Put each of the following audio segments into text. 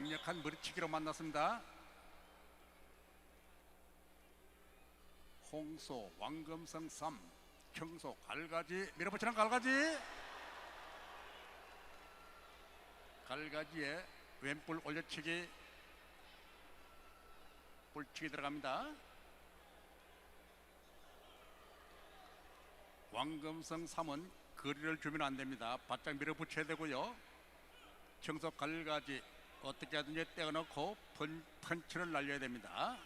강력한 머리치기로 만났습니다. 홍소, 왕금성 3, 청소, 갈가지, 밀어붙이는 갈가지. 갈가지에 왼뿔 올려치기, 뿔치기 들어갑니다. 왕금성 3은 거리를 주면 안 됩니다. 바짝 밀어붙여야 되고요. 청소 갈가지 어떻게 하든지 떼어놓고 펀, 펀치를 날려야 됩니다.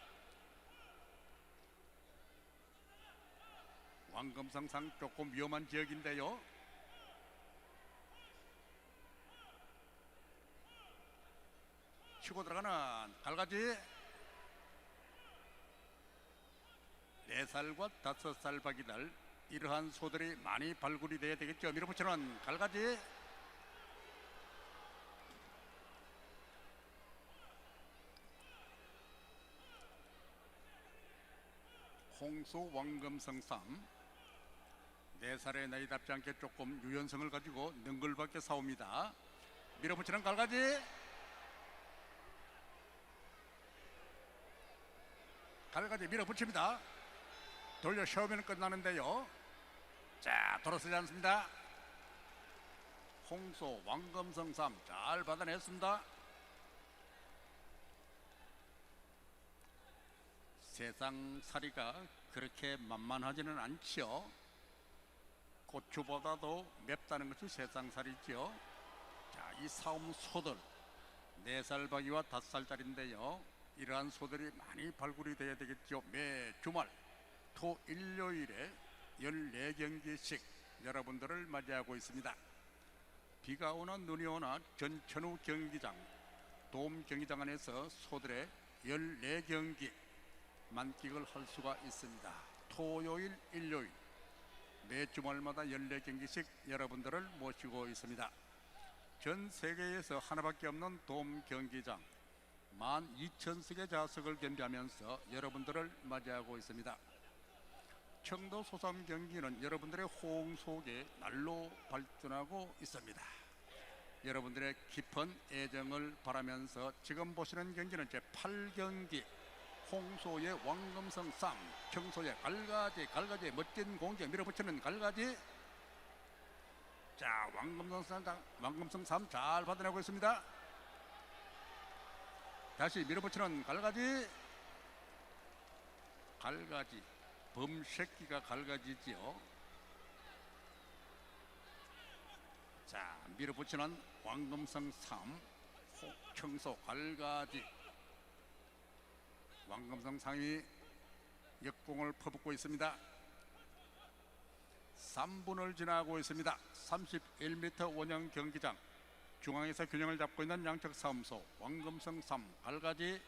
왕금성상 조금 위험한 지역인데요. 치고 들어가는 갈가지 네 살과 다섯 살 박이들 이러한 소들이 많이 발굴이 돼야 되겠죠. 밀어붙이는 갈가지 홍소 왕금성 3 4살의 나이답지 않게 조금 유연성을 가지고 능글밖에 싸웁니다. 밀어붙이는 갈가지 갈가지 밀어붙입니다. 돌려 세우면 끝나는데요. 자 돌아서지 않습니다. 홍소 왕금성 3잘 받아냈습니다. 세상 살이가 그렇게 만만하지는 않지요. 고추보다도 맵다는 것이 세상 살이지요. 자, 이 사움 소들 네 살 박이와 다섯 살짜리인데요. 이러한 소들이 많이 발굴이 돼야 되겠죠. 매 주말 토 일요일에 14경기씩 여러분들을 맞이하고 있습니다. 비가 오나 눈이 오나 전천후 경기장 도움 경기장 안에서 소들의 14경기 만끽을 할 수가 있습니다. 토요일, 일요일 매 주말마다 14경기씩 여러분들을 모시고 있습니다. 전 세계에서 하나밖에 없는 돔 경기장 12,000석의 좌석을 겸비하면서 여러분들을 맞이하고 있습니다. 청도 소삼 경기는 여러분들의 호응 속에 날로 발전하고 있습니다. 여러분들의 깊은 애정을 바라면서 지금 보시는 경기는 제 8경기 홍소의 왕금성 쌈, 청소의 갈가지, 갈가지의 멋진 공격 밀어붙이는 갈가지. 자, 왕금성 쌈, 왕금성 쌈 잘 받아내고 있습니다. 다시 밀어붙이는 갈가지. 갈가지, 범새끼가 갈가지지요. 자, 밀어붙이는 왕금성 쌈, 청소 갈가지. 왕금성 상이 역공을 퍼붓고 있습니다. 3분을 지나고 있습니다. 31m 원형 경기장 중앙에서 균형을 잡고 있는 양측 사무소 왕금성 3 갈가지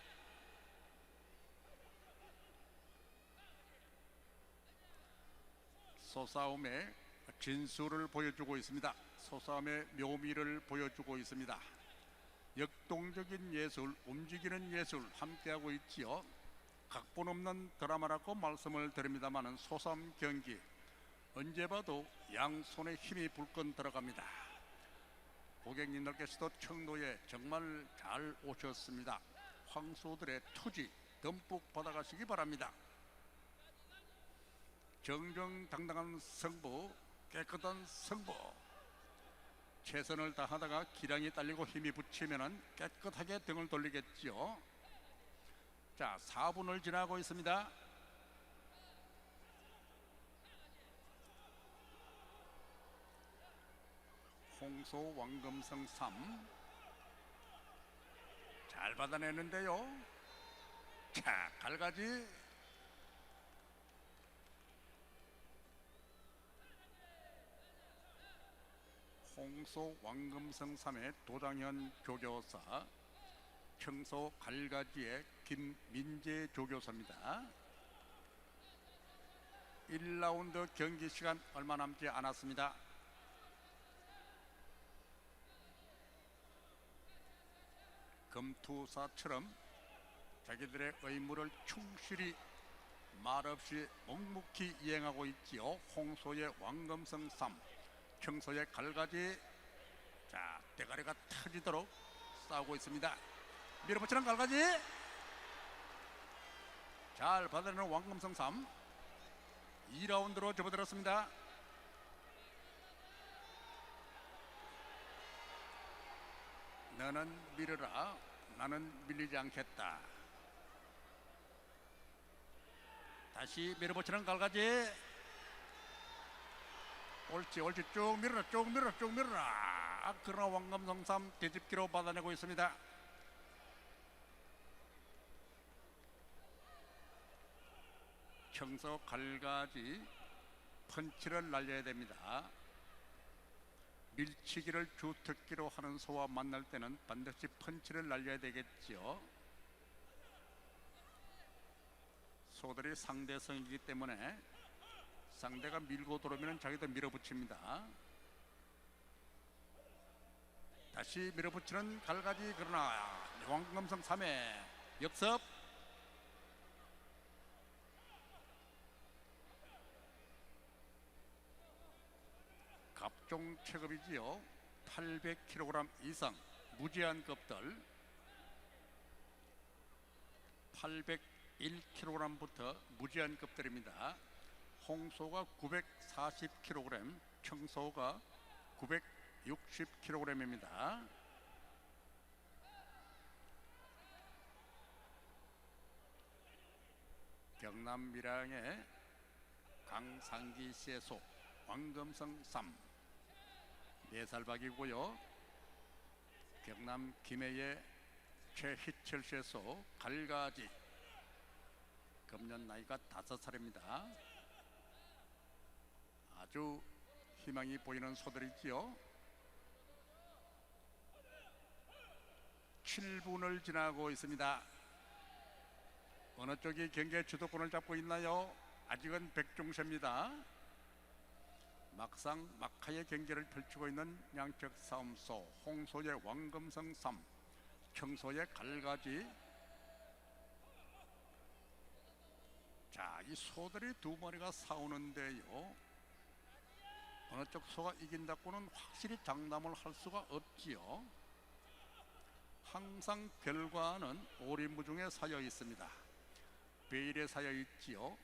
소싸움의 진수를 보여주고 있습니다. 소싸움의 묘미를 보여주고 있습니다. 역동적인 예술, 움직이는 예술 함께하고 있지요. 각본 없는 드라마라고 말씀을 드립니다마는 소삼 경기 언제 봐도 양손에 힘이 불끈 들어갑니다. 고객님들께서도 청도에 정말 잘 오셨습니다. 황소들의 투지 듬뿍 받아가시기 바랍니다. 정정당당한 승부, 깨끗한 승부. 최선을 다하다가 기량이 딸리고 힘이 붙이면 깨끗하게 등을 돌리겠지요. 자, 4분을 지나고 있습니다. 홍소 왕금성 3. 잘 받아내는데요. 자, 갈가지. 홍소 왕금성 3의 도당현 조교사 청소 갈가지의 김민재 조교사입니다. 1라운드 경기 시간 얼마 남지 않았습니다. 금투사처럼 자기들의 의무를 충실히 말없이 묵묵히 이행하고 있지요. 홍소의 왕금성 3, 청소의 갈가지 자 대가리가 터지도록 싸우고 있습니다. 밀어붙이는 갈가지 잘 받아내는 왕금성 3 2라운드로 접어들었습니다. 너는 밀어라. 나는 밀리지 않겠다. 다시 밀어붙이는 갈가지. 옳지 옳지. 쭉 밀어라 쭉 밀어라 쭉 밀어라. 아, 그러나 왕금성 3 뒤집기로 받아내고 있습니다 청소 갈가지 펀치를 날려야 됩니다. 밀치기를 주특기로 하는 소와 만날 때는 반드시 펀치를 날려야 되겠죠. 소들이 상대성이기 때문에 상대가 밀고 들어오면 자기도 밀어붙입니다. 다시 밀어붙이는 갈가지 그러나 왕금성 3회 역습 각종 체급이지요. 800kg 이상 무제한 급들 801kg부터 무제한 급들입니다. 홍소가 940kg, 청소가 960kg입니다. 경남 밀양의 강상기 씨의 소 왕금성 3 네살박이고요. 경남 김해의 최희철 소 갈가지 금년 나이가 다섯 살입니다. 아주 희망이 보이는 소들이지요. 7분을 지나고 있습니다. 어느 쪽이 경기의 주도권을 잡고 있나요? 아직은 백종세입니다. 막상 막하의 경기를 펼치고 있는 양측 싸움소 홍소의 왕금성 3 청소의 갈가지. 자 이 소들이 두 마리가 싸우는데요. 어느 쪽 소가 이긴다고는 확실히 장담을 할 수가 없지요. 항상 결과는 오리무중에 사여 있습니다. 베일에 사여 있지요.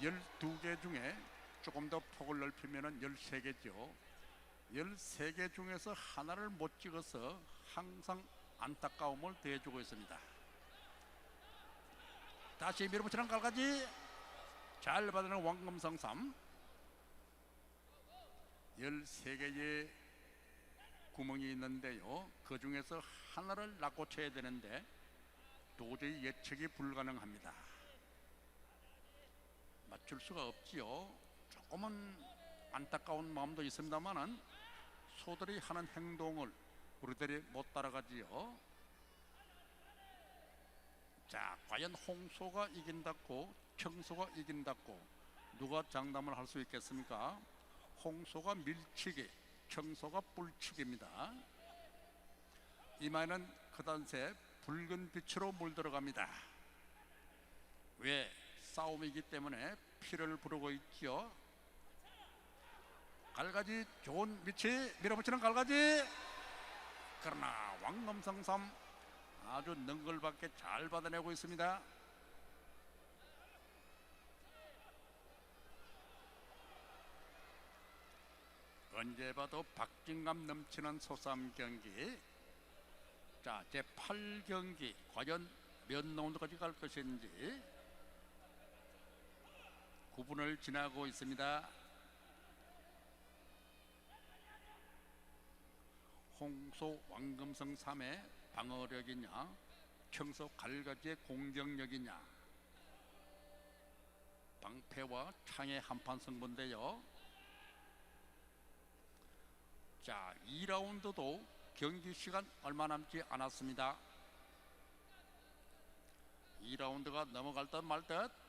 12개 중에 조금 더 폭을 넓히면 13개죠. 13개 중에서 하나를 못 찍어서 항상 안타까움을 더해주고 있습니다. 다시 밀어붙이는 갈까지. 잘 받아내는 왕금성 3 13개의 구멍이 있는데요. 그 중에서 하나를 낚고 쳐야 되는데 도저히 예측이 불가능합니다. 맞출 수가 없지요 조금은 안타까운 마음도 있습니다만은 소들이 하는 행동을 우리들이 못 따라가지요. 자, 과연 홍소가 이긴다고 청소가 이긴다고 누가 장담을 할 수 있겠습니까? 홍소가 밀치기, 청소가 뿔치기입니다. 이마에는 그단새 붉은 빛으로 물들어갑니다. 왜? 싸움이기 때문에 피를 부르고 있지요. 갈가지 좋은 위치 밀어붙이는 갈가지. 그러나 왕검성삼 아주 능글받게 잘 받아내고 있습니다. 언제 봐도 박진감 넘치는 소싸움 경기. 자 제 8경기 과연 몇 라운드까지 갈 것인지 9분을 지나고 있습니다 홍소 왕금성 3의 방어력이냐? 청소 갈가지의 공격력이냐? 방패와 창의 한판 승부인데요. 자 2라운드도 경기 시간 얼마 남지 않았습니다. 2라운드가 넘어갈 듯 말듯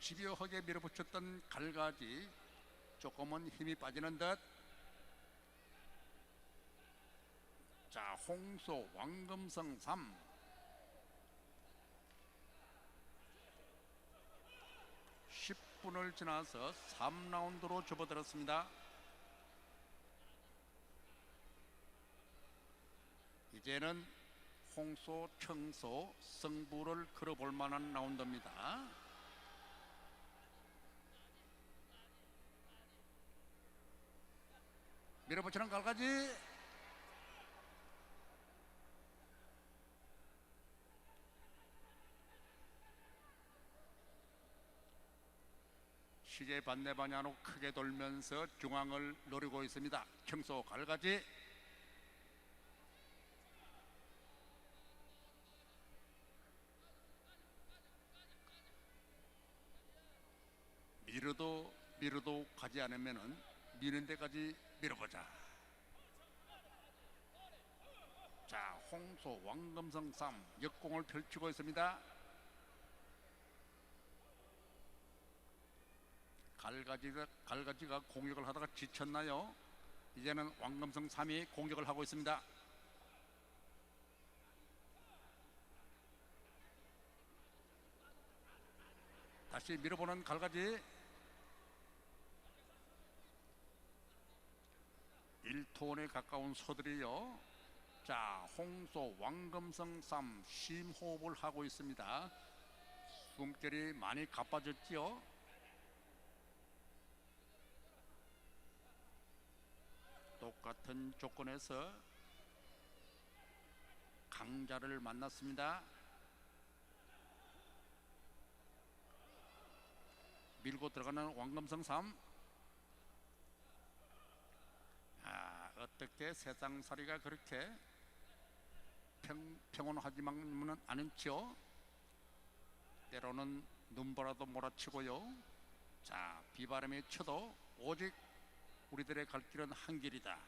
집요하게 밀어붙였던 갈가지 조금은 힘이 빠지는 듯. 자, 홍소 왕금성 3. 10분을 지나서 3라운드로 접어들었습니다. 이제는 홍소, 청소, 승부를 걸어볼 만한 라운드입니다. 밀어붙이는 갈가지 시계 반대 방향으로 크게 돌면서 중앙을 노리고 있습니다. 청소 갈가지 밀어도 밀어도 가지 않으면은 미는 데까지 밀어보자. 자, 홍소 왕금성 쌈 역공을 펼치고 있습니다. 갈가지가 갈가지가 공격을 하다가 지쳤나요? 이제는 왕금성 3이 공격을 하고 있습니다. 다시 밀어보는 갈가지 1톤에 가까운 소들이요. 자, 홍소 왕금성 쌈 심호흡을 하고 있습니다. 숨결이 많이 가빠졌지요. 똑같은 조건에서 강자를 만났습니다. 밀고 들어가는 왕금성 3. 아, 어떻게 세상살이가 그렇게 평, 평온하지만은 않은지요? 때로는 눈보라도 몰아치고요. 자, 비바람이 쳐도 오직 우리들의 갈 길은 한 길이다.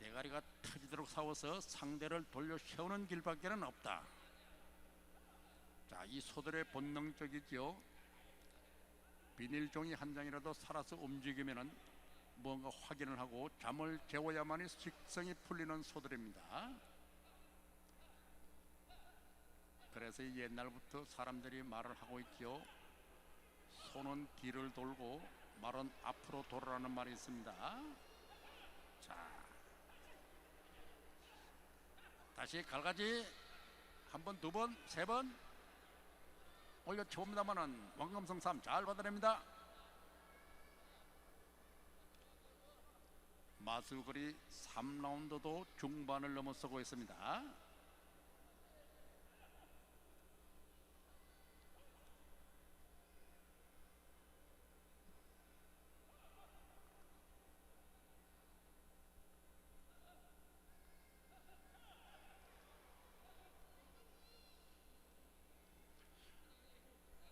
대가리가 터지도록 싸워서 상대를 돌려 세우는 길밖에는 없다. 자, 이 소들의 본능적이지요. 비닐 종이 한 장이라도 살아서 움직이면은 뭔가 확인을 하고 잠을 재워야만이 식성이 풀리는 소들입니다. 그래서 옛날부터 사람들이 말을 하고 있지요. 손은 뒤를 돌고 말은 앞으로 돌아라는 말이 있습니다. 자, 다시 갈가지 한 번, 두 번, 세 번 올려 쳐봅니다만은 왕금성 3잘 받아냅니다. 마술거리 3라운드도 중반을 넘어서고 있습니다.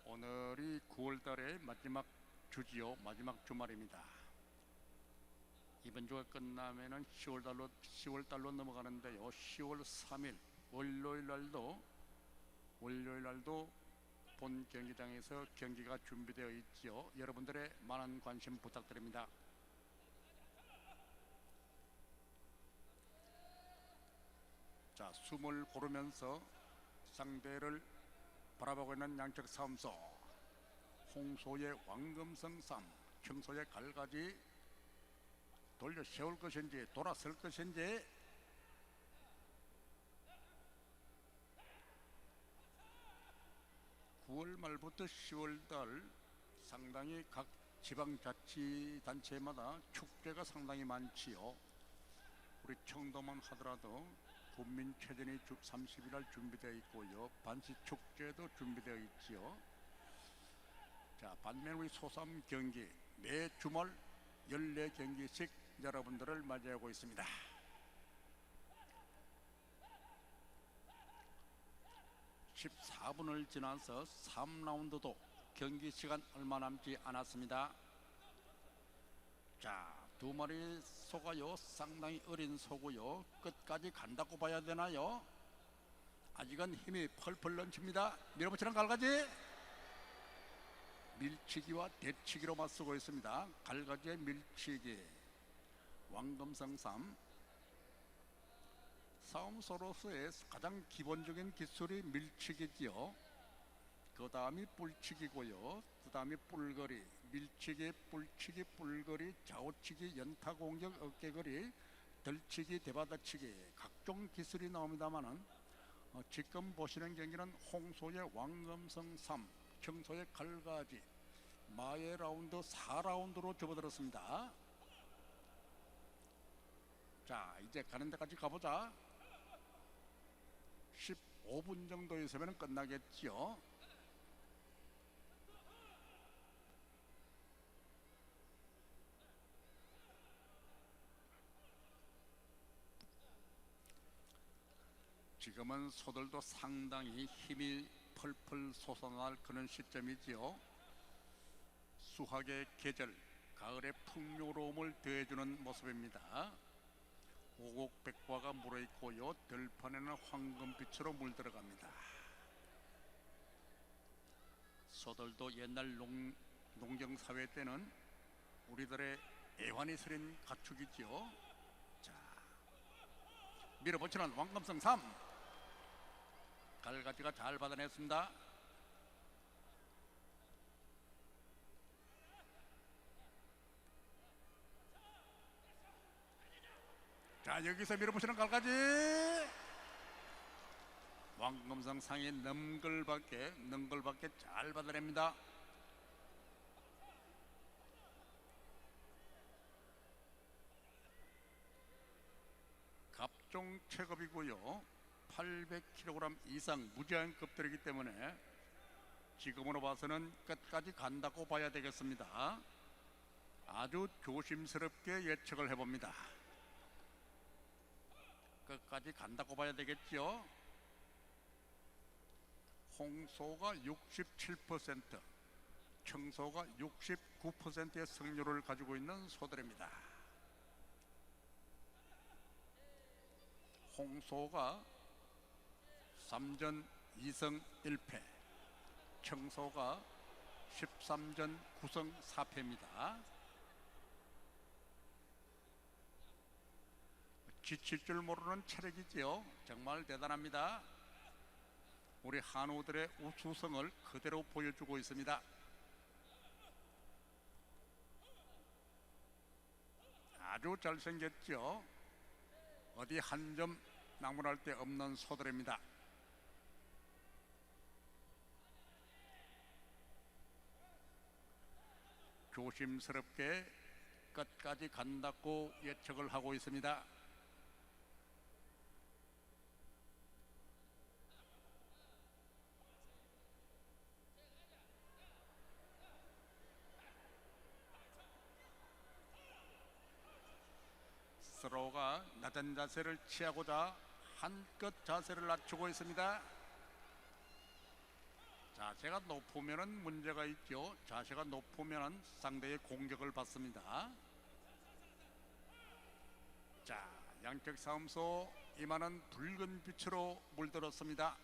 오늘이 9월 달의 마지막 주지요. 마지막 주말입니다. 이번 주가 끝나면은 10월 달로 10월 달로 넘어가는데요. 10월 3일 월요일 날도 월요일 날도 본 경기장에서 경기가 준비되어 있지요. 여러분들의 많은 관심 부탁드립니다. 자, 숨을 고르면서 상대를 바라보고 있는 양측 싸움소 홍소의 왕금성 쌈 청소의 갈가지 돌려 세울 것인지 돌아설 것인지 (9월) 말부터 (10월) 달 상당히 각 지방자치단체마다 축제가 상당히 많지요 우리 청도만 하더라도 국민체전이 30일 날 준비되어 있고요. 반시 축제도 준비되어 있지요. 자, 반면 우리 소삼 경기 매 주말 14경기씩 여러분들을 맞이하고 있습니다. (14분을) 지나서 (3라운드도) 경기 시간 얼마 남지 않았습니다. 자, 두 마리 소가요 상당히 어린 소고요 끝까지 간다고 봐야 되나요? 아직은 힘이 펄펄 넘칩니다. 밀어붙이는 갈가지 밀치기와 대치기로 맞서고 있습니다. 갈가지의 밀치기 3 싸움소로서의 가장 기본적인 기술이 밀치기지요. 그 다음이 뿔치기고요. 그 다음이 뿔거리, 밀치기, 뿔치기, 뿔거리, 좌우치기, 연타 공격, 어깨거리, 덜치기, 대바다치기 각종 기술이 나옵니다만은 어, 지금 보시는 경기는 홍소의 왕금성 3, 청소의 갈가지, 마의 라운드 4라운드로 접어들었습니다. 자, 이제 가는 데까지 가보자. 15분 정도 있으면 끝나겠지요. 지금은 소들도 상당히 힘이 펄펄 솟아날 그런 시점이지요. 수학의 계절, 가을의 풍요로움을 더해주는 모습입니다. 오곡백과가 물어있고요. 들판에는 황금빛으로 물들어갑니다. 소들도 옛날 농, 농경사회 때는 우리들의 애환이 서린 가축이지요. 자, 밀어붙이는 왕금성 3. 갈가지가 잘 받아냈습니다. 자 여기서 밀어보시는 갈까지 왕금성 상의 넘글밖에 넘글밖에 잘 받아냅니다. 갑종 체급이고요. 800kg 이상 무제한 급들이기 때문에 지금으로 봐서는 끝까지 간다고 봐야 되겠습니다. 아주 조심스럽게 예측을 해봅니다. 끝까지 간다고 봐야 되겠죠. 홍소가 67%, 청소가 69%의 승률을 가지고 있는 소들입니다. 홍소가 3전 2승 1패, 청소가 13전 9승 4패입니다. 지칠 줄 모르는 체력이지요. 정말 대단합니다. 우리 한우들의 우수성을 그대로 보여주고 있습니다. 아주 잘생겼죠. 어디 한점 나무랄 데 없는 소들입니다. 조심스럽게 끝까지 간다고 예측을 하고 있습니다. 스로가 낮은 자세를 취하고자 한껏 자세를 낮추고 있습니다. 자세가 높으면 문제가 있죠. 자세가 높으면 상대의 공격을 받습니다. 자, 양쪽 싸움소 이마는 붉은 빛으로 물들었습니다.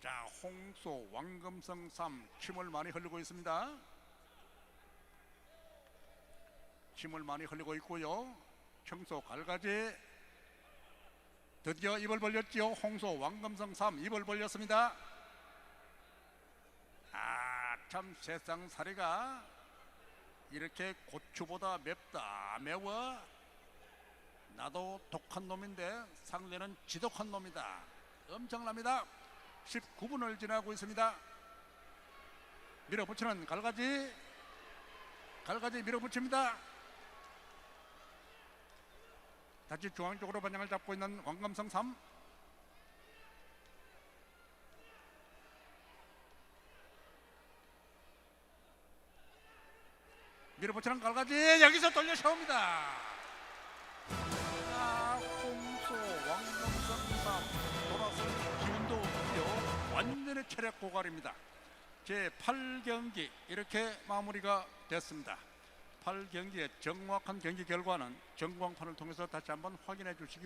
자, 홍소 왕금성 3 침을 많이 흘리고 있습니다. 침을 많이 흘리고 있고요. 청소 갈가지 드디어 입을 벌렸지요. 홍소 왕금성 3 입을 벌렸습니다. 아, 참 세상 살이가 이렇게 고추보다 맵다 매워 나도 독한 놈인데 상대는 지독한 놈이다. 엄청납니다. 19분을 지나고 있습니다. 밀어붙이는 갈가지 갈가지 밀어붙입니다. 다시 중앙 쪽으로 반영을 잡고 있는 왕감성 3 밀어붙이는 갈가지 여기서 돌려 세웁니다. 완전히 체력 고갈입니다. 제 8경기 이렇게 마무리가 됐습니다. 8경기의 정확한 경기 결과는 전광판을 통해서 다시 한번 확인해 주시기